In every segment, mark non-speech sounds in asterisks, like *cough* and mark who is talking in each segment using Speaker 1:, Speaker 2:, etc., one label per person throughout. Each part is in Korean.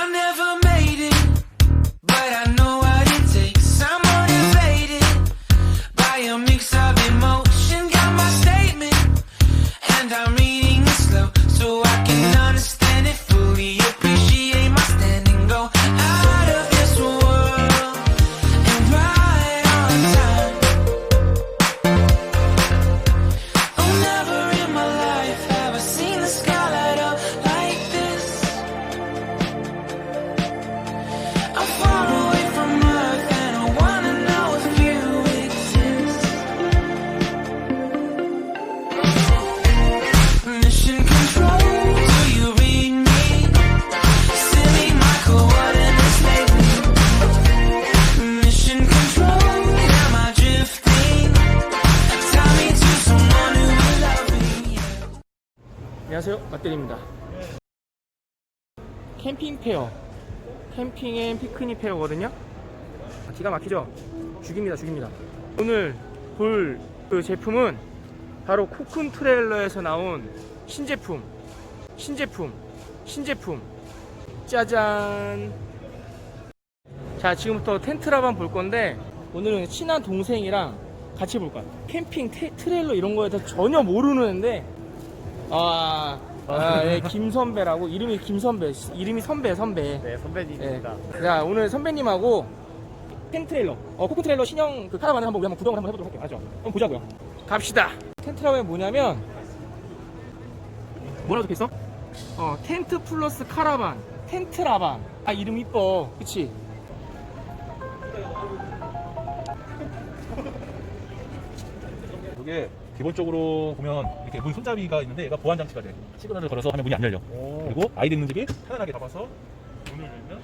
Speaker 1: I never
Speaker 2: 안녕하세요. 맛들입니다. 캠핑 페어. 캠핑 앤 피크닉 페어거든요. 아, 기가 막히죠? 죽입니다 죽입니다. 오늘 볼 그 제품은 바로 코쿤 트레일러에서 나온 신제품. 신제품. 신제품. 짜잔. 자 지금부터 텐트라반 볼 건데 오늘은 친한 동생이랑 같이 볼 거야. 캠핑 테- 트레일러 이런 거에 대해서 전혀 모르는데 아, 아 예, 김선배라고 이름이 김선배 이름이 선배 선배
Speaker 3: 네, 선배님입니다.
Speaker 2: 예. 자 오늘 선배님하고 텐 트레일러 어 코코 트레일러 신형 그 카라반을 한번 우리 한번 구경을 한번 해보도록 할게요 알죠? 한번 보자고요 갑시다 텐트 라반이 뭐냐면 뭐라고 적혀있어? 어 텐트 플러스 카라반 텐트 라반 아 이름 이뻐 그치?
Speaker 4: 이게 기본적으로 보면 이렇게 문 손잡이가 있는데 얘가 보안 장치가 돼. 시그널을 걸어서 하면 문이 안 열려. 그리고 아이들 있는 집이 편안하게 잡아서 문을 열면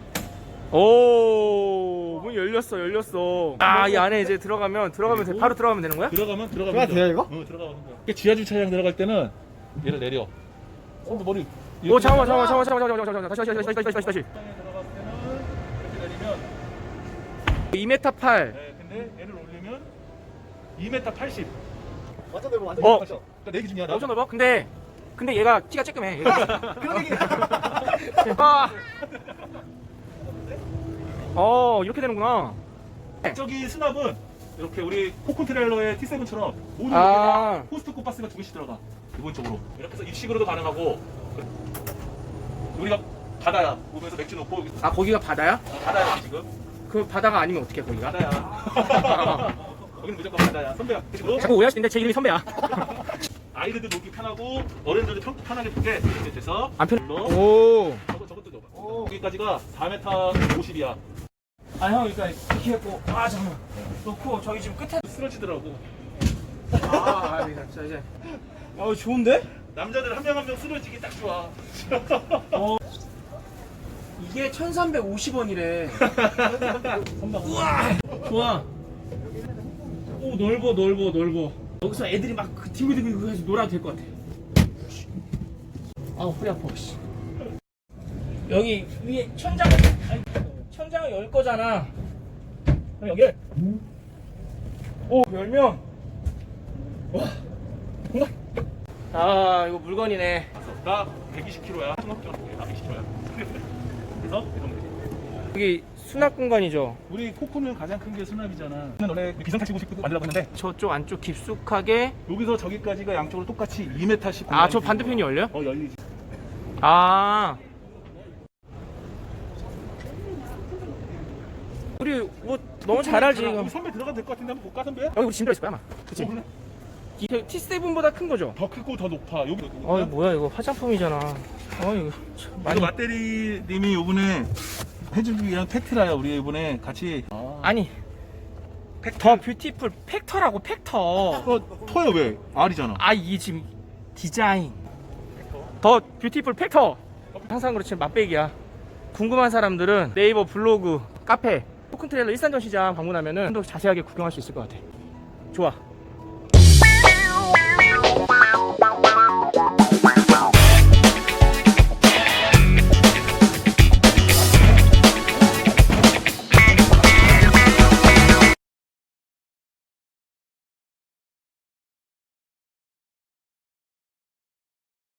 Speaker 2: 오, 문 열렸어, 열렸어. 아, 이 안에 이제 들어가면, 들어가면 돼. 바로 들어가면 되는 거야?
Speaker 4: 들어가면 들어가면
Speaker 3: 돼요, 이거?
Speaker 4: 어, 들어가면 돼. 이게 지하 주차장 들어갈 때는 얘를 내려. 손도 머리.
Speaker 2: 오, 잠깐만, 잠깐만, 잠깐만, 잠깐만, 잠깐만, 잠깐만, 다시, 다시, 다시, 다시, 다시, 다시,
Speaker 4: 들어갈 때는 이렇게 내리면
Speaker 2: 2m 8.
Speaker 4: 네, 근데 얘를 올리면 2m 80.
Speaker 3: 완전 넓어, 완전
Speaker 2: 어.
Speaker 3: 넓어.
Speaker 4: 그러니까 내 기준이야. 나.
Speaker 2: 엄청 넓어? 근데, 근데 얘가 키가 쬐끔해. 얘가. *laughs*
Speaker 3: 그런 얘기.
Speaker 2: 아. 어, 이렇게 되는구나.
Speaker 4: 저기 수납은 이렇게 우리 코콘 트레일러의 T7처럼 모든
Speaker 2: 아.
Speaker 4: 아~ 호스트 코파스가 두 개씩 들어가 기본적으로 이렇게 해서 입식으로도 가능하고 우리가 바다야 오면서 맥주 놓고
Speaker 2: 아, 거기가 바다야?
Speaker 4: 바다야 지금
Speaker 2: 그 바다가 아니면 어떻게 거기가?
Speaker 4: 바다야 *laughs* 거기는 무조건 바다야 선배야 그리고
Speaker 2: 자꾸 오해할 수 있는데 제 이름이 선배야. *laughs*
Speaker 4: 아이들도 놓기 편하고 어른들도 편, 편하게 보게 이렇게 돼서
Speaker 2: 안 편.
Speaker 4: 물로
Speaker 2: 오.
Speaker 4: 저거, 저것도 줘봐 여기까지가 4m 50이야
Speaker 2: 아, 형, 그러니까 이렇게 했고, 아, 잠깐만. 놓고 저기 지금 끝에.
Speaker 4: 쓰러지더라고
Speaker 2: 아, 아, 자, 이제. *laughs* 어, 좋은데?
Speaker 4: 남자들 한 명 한 명 쓰러지기 딱 좋아 *laughs*
Speaker 2: 이게 1350원이래. 우와! 좋아. 오, 넓어, 넓어, 넓어. 여기서 애들이 막그 뒹굴뒹굴 해서 놀아도 될 것 같아. 아우, 허리 아파, 씨. 여기 위에 천장을, 아니, 천장을 열 거잖아. 그럼 여기를. 오, 열면. 와. 뭔가. 아, 이거 물건이네.
Speaker 4: 나 120kg야. 나 120kg야. *laughs* 그래서 이런 거지.
Speaker 2: 여기 수납 공간이죠.
Speaker 4: 우리 코코는 가장 큰 게 수납이잖아. 원래 비상 탈취구 식 만들려고 했는데
Speaker 2: 저쪽 안쪽 깊숙하게.
Speaker 4: 여기서 저기까지가 양쪽으로 똑같이 2m씩.
Speaker 2: 아, 저 반대편이 열려?
Speaker 4: 어 열리지.
Speaker 2: 아. 우리 뭐 너무 잘 알지 이거.
Speaker 4: 선배 들어가도 될 것 같은데 한번 볼까 선배?
Speaker 2: 여기 우리 짐 들어있을 거야 아마. 그치?
Speaker 4: 어.
Speaker 2: 이 T7보다 큰 거죠?
Speaker 4: 더 크고 더 높아. 여기.
Speaker 2: 어이 뭐야 이거 화장품이잖아. 어이 참
Speaker 4: 이거
Speaker 2: 많이.
Speaker 4: 맞대리님이 요번에 해주기 위한 팩트라야 우리 이번에 같이.
Speaker 2: 아니. 더 뷰티풀 팩터라고 팩터.
Speaker 4: 어 터야 왜? R이잖아.
Speaker 2: 아 이게 지금 디자인. 더 뷰티풀 팩터. 항상 그렇지 맛배기야. 궁금한 사람들은 네이버 블로그 카페 코큰 트레일러 일산전 시장 방문하면은 좀 더 자세하게 구경할 수 있을 것 같아. 좋아.